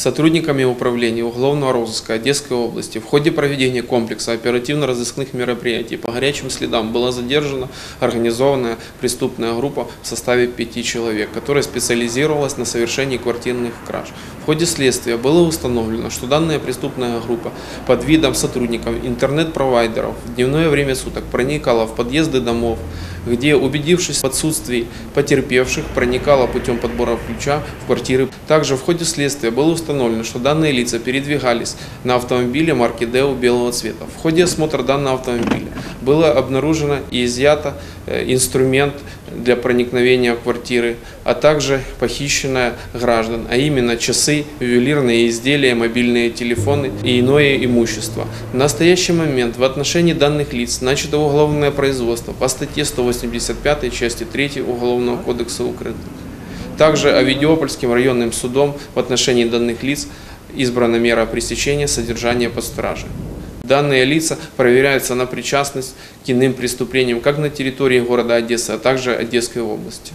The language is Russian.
Сотрудниками управления уголовного розыска Одесской области в ходе проведения комплекса оперативно-розыскных мероприятий по горячим следам была задержана организованная преступная группа в составе пяти человек, которая специализировалась на совершении квартирных краж. В ходе следствия было установлено, что данная преступная группа под видом сотрудников интернет-провайдеров в дневное время суток проникала в подъезды домов, где, убедившись в отсутствии потерпевших, проникала путем подбора ключа в квартиры. Также в ходе следствия было установлено, что данные лица передвигались на автомобиле марки Део белого цвета. В ходе осмотра данного автомобиля было обнаружено и изъято э, инструмент для проникновения в квартиры, а также похищенное граждан, а именно часы, ювелирные изделия, мобильные телефоны и иное имущество. В настоящий момент в отношении данных лиц начато уголовное производство по статье 185 части 3 Уголовного кодекса Украины. Также Авидиопольским районным судом в отношении данных лиц избрана мера пресечения содержания под стражей. Данные лица проверяются на причастность к иным преступлениям как на территории города Одессы, а также Одесской области.